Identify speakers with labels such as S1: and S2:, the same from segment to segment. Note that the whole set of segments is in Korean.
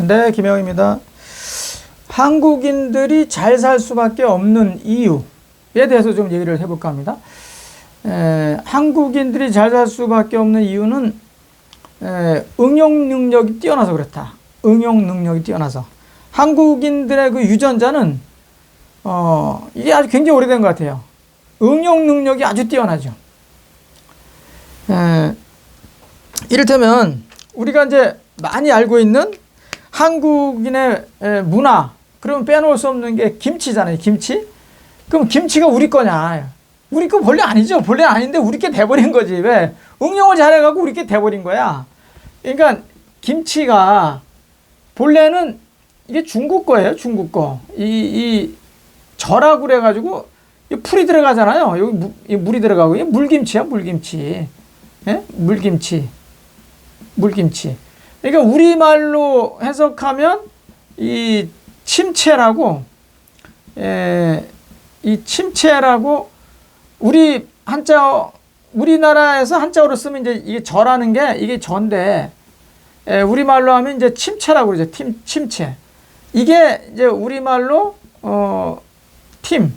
S1: 네, 김영입니다. 한국인들이 잘 살 수밖에 없는 이유에 대해서 좀 얘기를 해볼까 합니다. 에, 한국인들이 잘 살 수밖에 없는 이유는 에, 응용 능력이 뛰어나서 그렇다. 응용 능력이 뛰어나서. 한국인들의 그 유전자는 어, 이게 아주 굉장히 오래된 것 같아요. 응용 능력이 아주 뛰어나죠. 에, 이를테면 우리가 이제 많이 알고 있는 한국인의 에, 문화 그러면 빼놓을 수 없는 게 김치잖아요. 김치. 그럼 김치가 우리 거냐? 우리 거 본래 아니죠. 본래 아닌데 우리 게 돼버린 거지. 왜? 응용을 잘해갖고 우리 게 돼버린 거야. 그러니까 김치가 본래는 이게 중국 거예요. 중국 거. 이, 이 절하고 그래가지고 이 풀이 들어가잖아요. 여기 무, 이 물이 들어가고 이 물김치야 물김치. 예? 물김치. 물김치. 그러니까 우리말로 해석하면 이 침체라고 에, 이 침체라고 우리 한자 우리나라에서 한자어로 쓰면 이제 이게 절하는 게 이게 전데 에, 우리말로 하면 이제 침체라고 그러죠. 팀 침체. 이게 이제 우리말로 어, 팀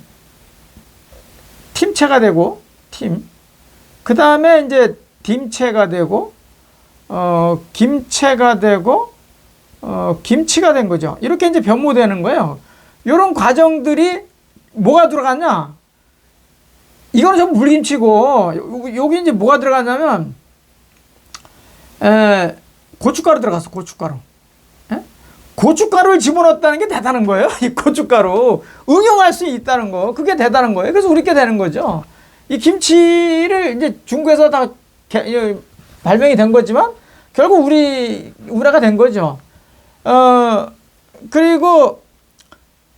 S1: 팀체가 되고 팀. 그다음에 이제 딤체가 되고 어, 김체가 되고 어, 김치가 된 거죠. 이렇게 이제 변모되는 거예요. 이런 과정들이 뭐가 들어갔냐? 이거는 전부 물김치고 요- 여기 이제 뭐가 들어갔냐면 에, 고춧가루 들어갔어. 고춧가루. 에? 고춧가루를 집어넣었다는 게 대단한 거예요. 이 고춧가루 응용할 수 있다는 거 그게 대단한 거예요. 그래서 우리게 되는 거죠. 이 김치를 이제 중국에서 다 발명이 된 거지만 결국 우리 우리나라가 된 거죠. 어 그리고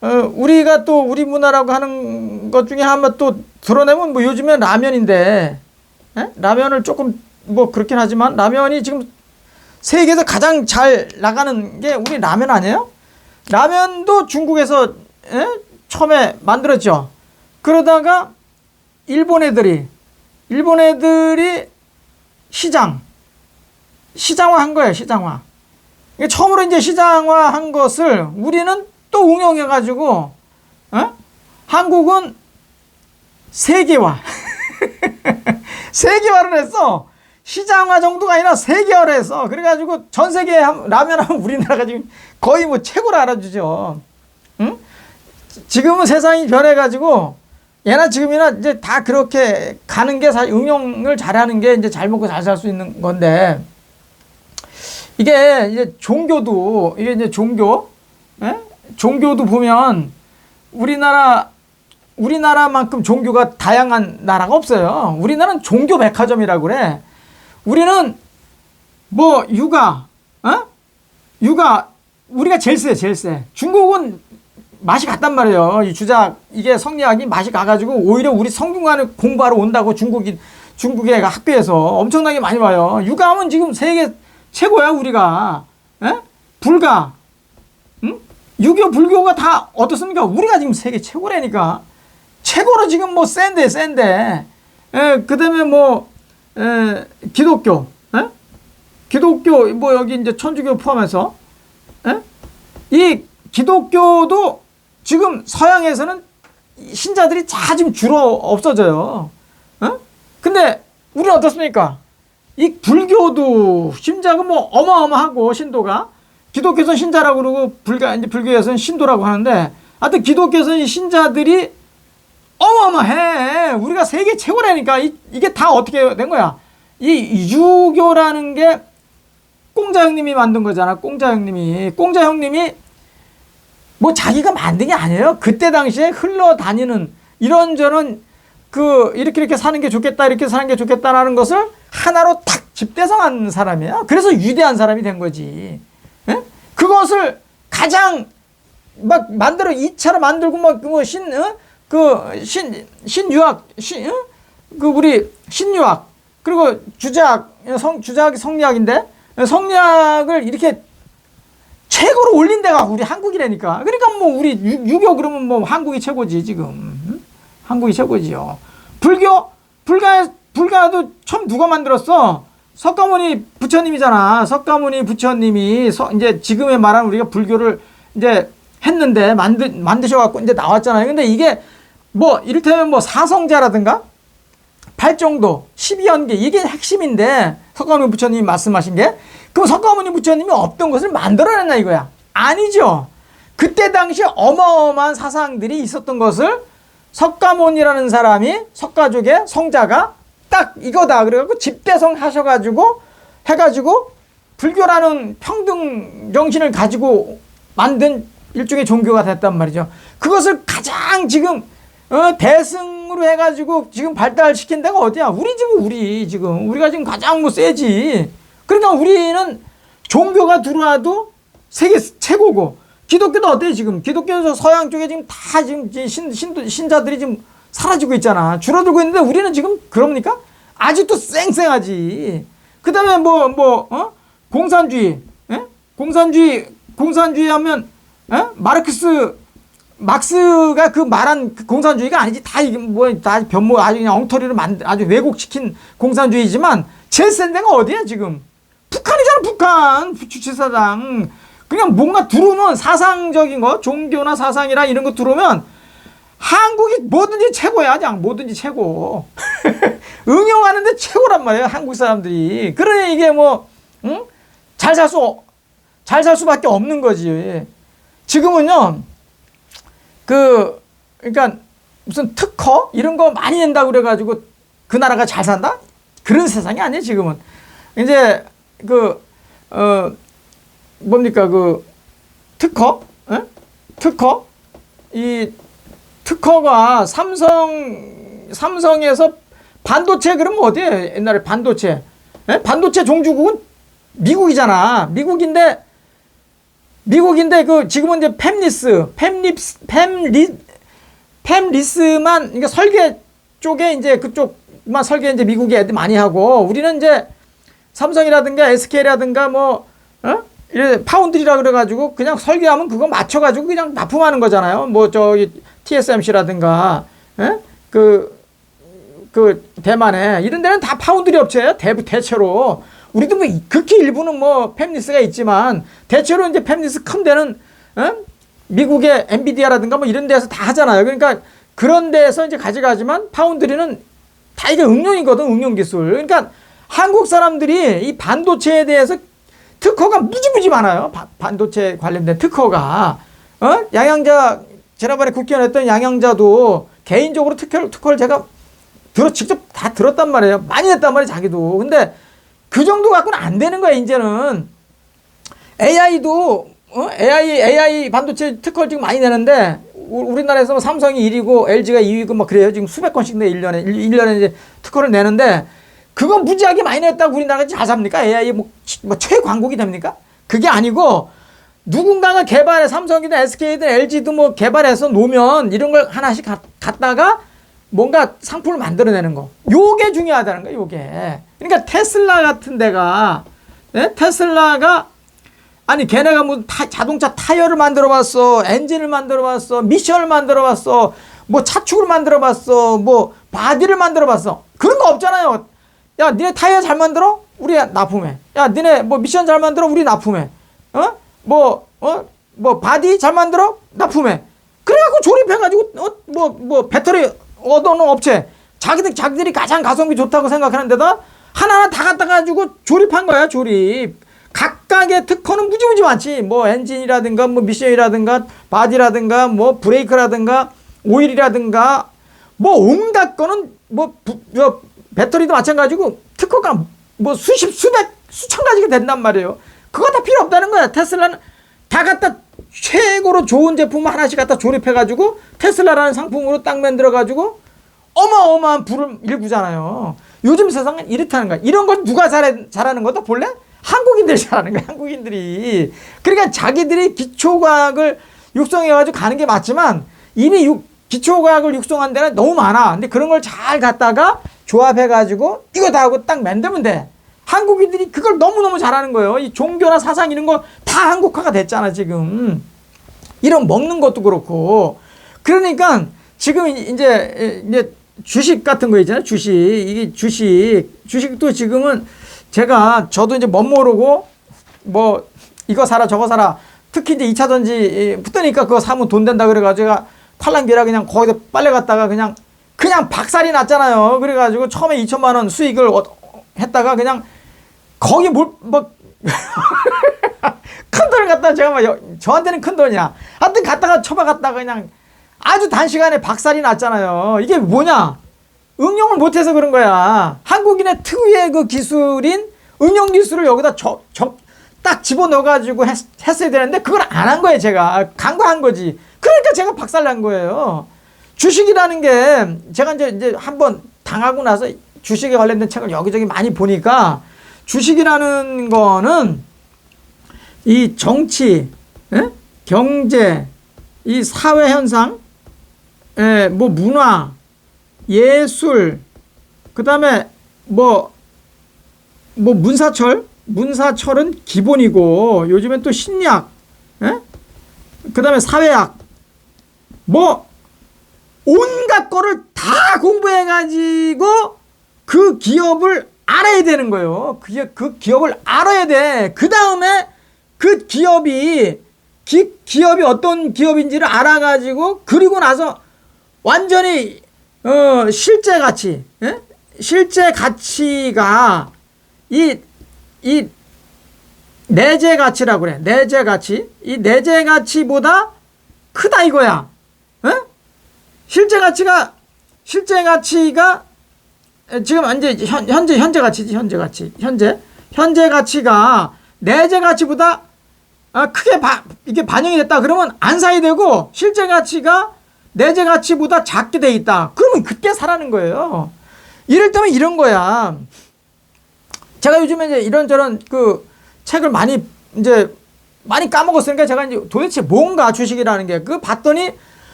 S1: 어, 우리가 또 우리 문화라고 하는 것 중에 한번 또 드러내면 뭐 요즘엔 라면인데 에? 라면을 조금 뭐 그렇긴 하지만 라면이 지금 세계에서 가장 잘 나가는 게 우리 라면 아니에요? 라면도 중국에서 에? 처음에 만들었죠. 그러다가 일본 애들이 일본 애들이 시장 시장화 한 거예요. 시장화. 이게 처음으로 이제 시장화 한 것을 우리는 또 응용해 가지고 어? 한국은 세계화 세계화를 했어. 시장화 정도가 아니라 세계화를 했어. 그래가지고 전 세계에 한- 라면 하면 우리나라가 지금 거의 뭐 최고로 알아주죠. 응? 지금은 세상이 변해가지고 예나 지금이나 이제 다 그렇게 가는 게 사실 응용을 잘하는 게 이제 잘 먹고 잘 살 수 있는 건데 이게 이제 종교도 이게 이제 종교 예? 종교도 보면 우리나라 우리나라만큼 종교가 다양한 나라가 없어요. 우리나라는 종교 백화점이라고 그래. 우리는 뭐 육아, 어? 육아 우리가 제일 세, 제일 세. 중국은 맛이 같단 말이에요. 이 주작 이게 성리학이 맛이 가가지고 오히려 우리 성균관을 공부하러 온다고 중국인 중국의 학교에서 엄청나게 많이 와요. 육아하면 지금 세계 최고야 우리가. 에? 불가, 응? 유교 불교가 다 어떻습니까? 우리가 지금 세계 최고라니까. 최고로 지금 뭐 센데 센데. 에, 그다음에 뭐 에, 기독교, 에? 기독교 뭐 여기 이제 천주교 포함해서 에? 이 기독교도 지금 서양에서는 신자들이 다 지금 줄어 없어져요. 어? 근데 우리는 어떻습니까? 이 불교도 신자가 뭐 어마어마하고 신도가 기독교에서는 신자라고 그러고 불가 이제 불교에서는 신도라고 하는데 하여튼 기독교에서는 이 신자들이 어마어마해. 우리가 세계 최고라니까 이, 이게 다 어떻게 된 거야? 이 유교라는 게 공자 형님이 만든 거잖아. 공자 형님이 공자 형님이 뭐 자기가 만든 게 아니에요. 그때 당시에 흘러다니는 이런저런 그 이렇게 이렇게 사는 게 좋겠다 이렇게 사는 게 좋겠다라는 것을 하나로 탁 집대성한 사람이야. 그래서 위대한 사람이 된 거지. 예? 그것을 가장 막 만들어 2차로 만들고 막뭐신그신 신유학 신 어? 그 우리 신유학 그리고 주작 성 주작이 성리학인데 성리학을 이렇게 최고로 올린 데가 우리 한국이라니까. 그러니까 뭐 우리 유- 유교 그러면 뭐 한국이 최고지 지금. 응? 한국이 최고지요. 불교 불가 불가도 처음 누가 만들었어? 석가모니 부처님이잖아. 석가모니 부처님이 서- 이제 지금의 말한 우리가 불교를 이제 했는데 만드 만드셔갖고 이제 나왔잖아요. 근데 이게 뭐 이를테면 뭐 사성자라든가 팔정도, 12연계 이게 핵심인데 석가모니 부처님이 말씀하신 게 그럼 석가모니 부처님이 없던 것을 만들어냈나 이거야? 아니죠. 그때 당시 어마어마한 사상들이 있었던 것을 석가모니라는 사람이 석가족의 성자가 딱 이거다 그래갖고 집대성 하셔가지고 해가지고 불교라는 평등 정신을 가지고 만든 일종의 종교가 됐단 말이죠. 그것을 가장 지금 어, 대승으로 해가지고 지금 발달시킨 데가 어디야? 우리 지금 우리 지금 우리가 지금 가장 뭐 세지. 그러니까 우리는 종교가 들어와도 세계 최고고 기독교도 어때 지금 기독교에서 서양 쪽에 지금 다 지금 신, 신 신자들이 지금 사라지고 있잖아. 줄어들고 있는데 우리는 지금 그럽니까? 아직도 쌩쌩하지. 그다음에 뭐뭐 어? 공산주의, 예? 공산주의, 공산주의 하면 예? 마르크스, 막스가 그 말한 그 공산주의가 아니지 다 이게 뭐다 변모 아주 그냥 엉터리를 만들 아주 왜곡시킨 공산주의지만 제일 센 데가 어디야 지금? 북한이잖아 북한. 주체사당. 그냥 뭔가 들어오면 사상적인 거 종교나 사상이나 이런 거 들어오면 한국이 뭐든지 최고야 그냥 뭐든지 최고. 응용하는데 최고란 말이에요 한국 사람들이. 그러니 이게 뭐 응? 잘살수 잘 살 수밖에 없는 거지. 지금은요 그 그러니까 무슨 특허 이런 거 많이 낸다고 그래가지고 그 나라가 잘 산다? 그런 세상이 아니에요 지금은. 이제 그 어 뭡니까 그 특허? 에? 특허? 이 특허가 삼성 삼성에서 반도체 그러면 어디에? 옛날에 반도체. 에? 반도체 종주국은 미국이잖아. 미국인데 미국인데 그 지금은 이제 팹리스 팹립스 팹리 팹리스만 그러니까 설계 쪽에 이제 그쪽만 설계 이제 미국에 애들 많이 하고 우리는 이제 삼성이라든가 SK라든가 뭐 어? 이래 파운드리라 그래가지고 그냥 설계하면 그거 맞춰가지고 그냥 납품하는 거잖아요. 뭐 저기 TSMC라든가 예? 그, 그 대만에 이런 데는 다 파운드리 업체예요. 대부 대체로 우리도 뭐 극히 일부는 뭐 팹리스가 있지만 대체로 이제 팹리스 큰 데는 예? 미국의 엔비디아라든가 뭐 이런 데서 다 하잖아요. 그러니까 그런 데서 이제 가져가지만 파운드리는 다 이게 응용이거든, 응용 기술. 그러니까 한국 사람들이 이 반도체에 대해서 특허가 무지무지 많아요. 바- 반도체 관련된 특허가. 어? 양양자, 지난번에 국회의원 했던 양양자도 개인적으로 특허를, 특허를 제가 들어, 직접 다 들었단 말이에요. 많이 했단 말이에요, 자기도. 근데 그 정도 갖고는 안 되는 거야, 이제는. AI도, 어? AI, AI 반도체 특허를 지금 많이 내는데, 우- 우리나라에서 뭐 삼성이 1위고 LG가 2위고 막 그래요. 지금 수백 건씩 내 1년에, 1 년에 이제 특허를 내는데, 그거 무지하게 많이 냈다고 우리나라가 잘 삽니까? AI 뭐, 치- 뭐 최광국이 됩니까? 그게 아니고 누군가가 개발해 삼성이든 SK든 LG도 뭐 개발해서 놓으면 이런 걸 하나씩 가- 갖다가 뭔가 상품을 만들어내는 거. 요게 중요하다는 거예요, 요게. 그러니까 테슬라 같은 데가 예? 테슬라가 아니 걔네가 뭐 타- 자동차 타이어를 만들어 봤어 엔진을 만들어 봤어 미션을 만들어 봤어 뭐 차축을 만들어 봤어 뭐 바디를 만들어 봤어 그런 거 없잖아요 야 니네 타이어 잘 만들어? 우리 납품해. 야 니네 뭐 미션 잘 만들어? 우리 납품해. 어 뭐 어 뭐 바디 잘 만들어? 납품해. 그래갖고 조립해가지고 어뭐뭐 뭐 배터리 얻어놓은 업체. 자기들 자기들이 가장 가성비 좋다고 생각하는 데다 하나하나 다 갖다 가지고 조립한 거야 조립. 각각의 특허는 무지무지 많지. 뭐 엔진이라든가 뭐 미션이라든가 바디라든가 뭐 브레이크라든가 오일이라든가. 뭐 온갖 거는 뭐 부, 저 배터리도 마찬가지고 특허가 뭐 수십 수백 수천 가지가 된단 말이에요 그거 다 필요 없다는 거야 테슬라는 다 갖다 최고로 좋은 제품 하나씩 갖다 조립해 가지고 테슬라라는 상품으로 딱 만들어 가지고 어마어마한 불을 일구잖아요. 요즘 세상은 이렇다는 거야. 이런 건 누가 잘해, 잘하는 거다 볼래? 한국인들이 잘하는 거야. 한국인들이. 그러니까 자기들이 기초과학을 육성해가지고 가는 게 맞지만 이미 육, 기초과학을 육성한 데는 너무 많아. 근데 그런 걸 잘 갖다가 조합해가지고 이거 다 하고 딱 만들면 돼. 한국인들이 그걸 너무너무 잘하는 거예요. 이 종교나 사상 이런 거 다 한국화가 됐잖아, 지금. 이런 먹는 것도 그렇고 그러니까 지금 이제 이제 주식 같은 거 있잖아요 주식 이게 주식 주식도 지금은 제가 저도 이제 멋 모르고 뭐 이거 사라 저거 사라 특히 이제 2차 전지 붙으니까 그거 사면 돈 된다 그래가지고 팔랑귀라 그냥 거기다 빨래 갔다가 그냥 그냥 박살이 났잖아요. 그래가지고 처음에 2천만 원 수익을 얻- 했다가 그냥 거기 뭘뭐 큰 돈을 갖다 제가 막 여- 저한테는 큰 돈이야. 하여튼 갔다가 처박았다가 그냥 아주 단시간에 박살이 났잖아요. 이게 뭐냐? 응용을 못해서 그런 거야. 한국인의 특유의 그 기술인 응용 기술을 여기다 저, 저, 딱 집어넣어가지고 했, 했어야 되는데 그걸 안 한 거예요, 제가. 간과한 거지. 그러니까 제가 박살 난 거예요. 주식이라는 게 제가 이제, 이제 한번 당하고 나서 주식에 관련된 책을 여기저기 많이 보니까 주식이라는 거는 이 정치, 예? 경제, 이 사회 현상, 예, 뭐 문화, 예술, 그 다음에 뭐, 뭐 문사철, 문사철은 기본이고 요즘엔 또 심리학, 예? 그다음에 사회학, 뭐 온갖 거를 다 공부해 가지고 그 기업을 알아야 되는 거예요. 그, 기- 그 기업을 알아야 돼. 그 다음에 그 기업이 기, 기업이 어떤 기업인지를 알아가지고 그리고 나서 완전히 어, 실제 가치, 예? 실제 가치가 이, 이 내재 가치라고 그래. 내재 가치. 이 내재 가치보다 크다 이거야. 예? 실제 가치가 실제 가치가 에, 지금 현재 현, 현재 현재 가치지 현재 가치. 현재. 현재 가치가 내재 가치보다 아, 크게 바, 이게 반영이 됐다. 그러면 안 사야 되고 실제 가치가 내재 가치보다 작게 돼 있다. 그러면 그때 사라는 거예요. 이럴 때면 이런 거야. 제가 요즘에 이제 이런저런 그 책을 많이 이제 많이 까먹었으니까 제가 이제 도대체 뭔가 주식이라는 게 그 봤더니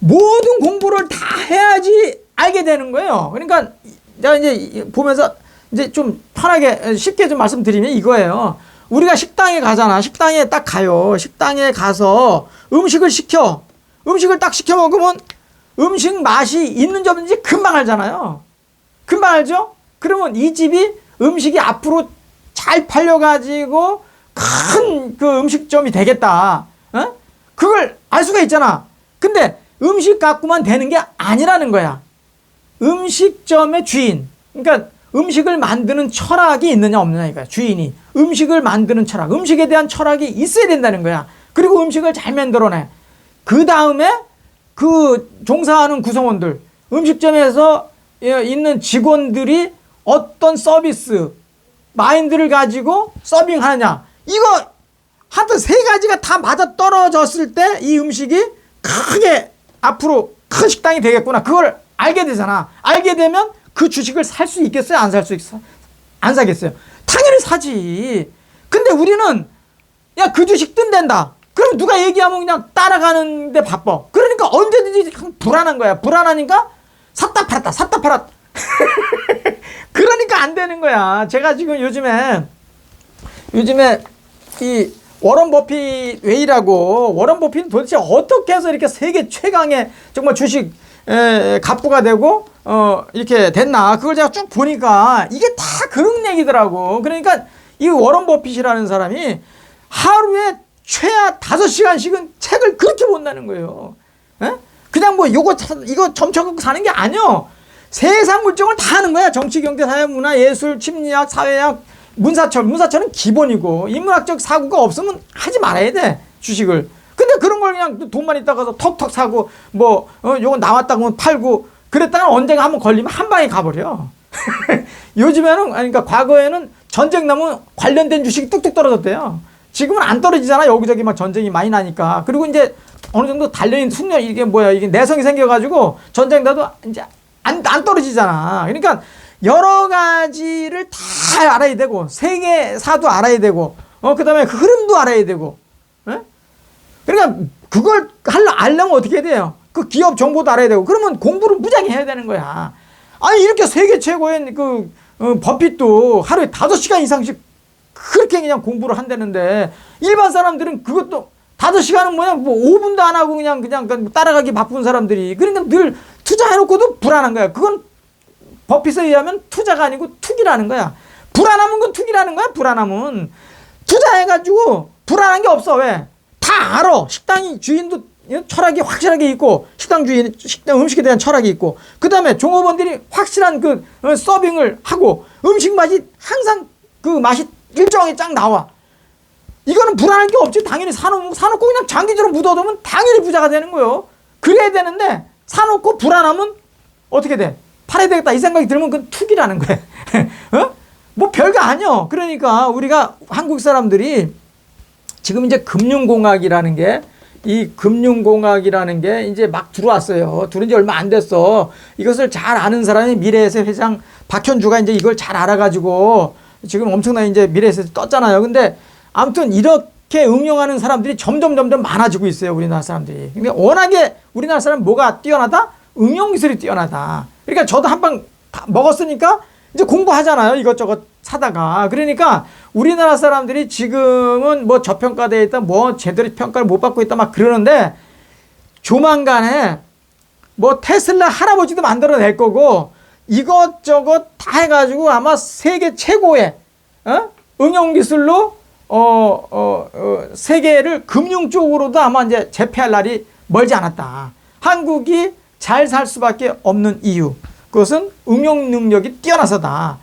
S1: 모든 공부를 다 해야지 알게 되는 거예요. 그러니까 내가 이제 보면서 이제 좀 편하게 쉽게 좀 말씀드리면 이거예요. 우리가 식당에 가잖아. 식당에 딱 가요. 식당에 가서 음식을 시켜. 음식을 딱 시켜 먹으면 음식 맛이 있는지 없는지 금방 알잖아요. 금방 알죠? 그러면 이 집이 음식이 앞으로 잘 팔려가지고 큰 그 음식점이 되겠다. 어? 그걸 알 수가 있잖아. 근데 음식 갖고만 되는 게 아니라는 거야. 음식점의 주인. 그러니까 음식을 만드는 철학이 있느냐 없느냐 이거야. 주인이. 음식을 만드는 철학. 음식에 대한 철학이 있어야 된다는 거야. 그리고 음식을 잘 만들어내. 그 다음에 그 종사하는 구성원들, 음식점에서 예, 있는 직원들이 어떤 서비스, 마인드를 가지고 서빙하느냐. 이거 하여튼 세 가지가 다 맞아 떨어졌을 때 이 음식이 크게 앞으로 큰 식당이 되겠구나. 그걸 알게 되잖아. 알게 되면 그 주식을 살 수 있겠어요? 안 살 수 있어? 안 사겠어요? 당연히 사지. 근데 우리는 야, 그 주식 뜬댄다. 그럼 누가 얘기하면 그냥 따라가는데 바빠. 그러니까 언제든지 불안한 거야. 불안하니까 샀다 팔았다, 샀다 팔았다. 그러니까 안 되는 거야. 제가 지금 요즘에, 요즘에 이 워런 버핏 웨이라고 워런 버핏은 도대체 어떻게 해서 이렇게 세계 최강의 정말 주식 에, 갑부가 되고 어 이렇게 됐나? 그걸 제가 쭉 보니까 이게 다 그런 얘기더라고. 그러니까 이 워런 버핏이라는 사람이 하루에 최하 다섯 시간씩은 책을 그렇게 본다는 거예요. 에? 그냥 뭐 요거 사- 이거 점쳐갖고 사는 게 아니요. 세상 물정을 다 하는 거야. 정치 경제 사회 문화 예술 심리학 사회학 문사철, 문사철은 기본이고 인문학적 사고가 없으면 하지 말아야 돼 주식을. 근데 그런 걸 그냥 돈만 있다가서 턱턱 사고 뭐 어, 요거 나왔다 그러면 팔고 그랬다가 언젠가 한번 걸리면 한 방에 가버려. 요즘에는 그러니까 과거에는 전쟁 나면 관련된 주식이 뚝뚝 떨어졌대요. 지금은 안 떨어지잖아 여기저기 막 전쟁이 많이 나니까. 그리고 이제 어느 정도 달려있는 숙련 이게 뭐야 이게 내성이 생겨가지고 전쟁 나도 이제 안, 안 떨어지잖아. 그러니까 여러 가지를 다 알아야 되고 세계사도 알아야 되고 어 그다음에 그 흐름도 알아야 되고 예? 그러니까 그걸 하려 알려면 어떻게 돼요? 그 기업 정보도 알아야 되고 그러면 공부를 무지하게 해야 되는 거야. 아니 이렇게 세계 최고의 그 어, 버핏도 하루에 다섯 시간 이상씩 그렇게 그냥 공부를 한다는데 일반 사람들은 그것도 다섯 시간은 뭐야 뭐 5분도 안 하고 그냥 그냥 따라가기 바쁜 사람들이 그러니까 늘 투자해놓고도 불안한 거야. 그건 버핏에 의하면 투자가 아니고 투기라는 거야. 불안하면 그 투기라는 거야. 불안하면 투자해가지고 불안한 게 없어. 왜? 다 알아. 식당이 주인도 철학이 확실하게 있고 식당 주인 식당 음식에 대한 철학이 있고 그 다음에 종업원들이 확실한 그 어, 서빙을 하고 음식 맛이 항상 그 맛이 일정하게 쫙 나와. 이거는 불안할 게 없지. 당연히 사놓고, 사놓고 그냥 장기적으로 묻어두면 당연히 부자가 되는 거예요. 그래야 되는데 사놓고 불안하면 어떻게 돼? 팔아야 되겠다 이 생각이 들면 그건 투기라는 거야. 어? 뭐 별거 아니야. 그러니까 우리가 한국 사람들이 지금 이제 금융공학이라는 게 이 금융공학이라는 게 이제 막 들어왔어요. 들어온 지 얼마 안 됐어. 이것을 잘 아는 사람이 미래에셋 회장 박현주가 이제 이걸 잘 알아가지고 지금 엄청나게 이제 미래에셋 떴잖아요. 근데 아무튼 이렇게 응용하는 사람들이 점점 점점 많아지고 있어요. 우리나라 사람들이. 근데 워낙에 우리나라 사람 뭐가 뛰어나다? 응용 기술이 뛰어나다. 그러니까 저도 한 방 먹었으니까 이제 공부하잖아요. 이것저것 사다가. 그러니까 우리나라 사람들이 지금은 뭐 저평가되어 있다, 뭐 제대로 평가를 못 받고 있다 막 그러는데 조만간에 뭐 테슬라 할아버지도 만들어낼 거고 이것저것 다 해가지고 아마 세계 최고의 어? 응용 기술로 어, 어, 어, 세계를 금융 쪽으로도 아마 이제 제패할 날이 멀지 않았다. 한국이 잘 살 수밖에 없는 이유. 그것은 응용 능력이 뛰어나서다.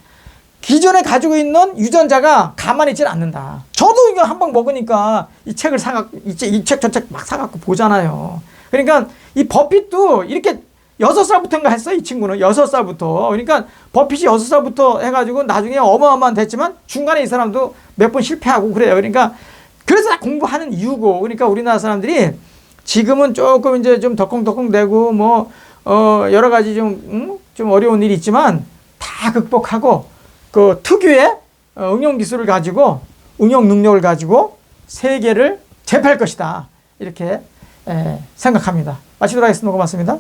S1: 기존에 가지고 있는 유전자가 가만히 있질 않는다. 저도 이거 한 방 먹으니까 이 책을 사갖고, 이 책 저 책 막 사갖고 보잖아요. 그러니까 이 버핏도 이렇게 여섯 살부터인가 했어, 이 친구는. 여섯 살부터. 그러니까 버핏이 여섯 살부터 해가지고 나중에 어마어마한 됐지만 중간에 이 사람도 몇 번 실패하고 그래요. 그러니까 그래서 다 공부하는 이유고. 그러니까 우리나라 사람들이 지금은 조금 이제 좀 덕컹덕컹 되고 뭐, 어, 여러 가지 좀, 음? 좀 어려운 일이 있지만 다 극복하고 그 특유의 어, 응용 기술을 가지고 응용 능력을 가지고 세계를 제패할 것이다. 이렇게 에, 생각합니다. 마치도록 하겠습니다. 고맙습니다.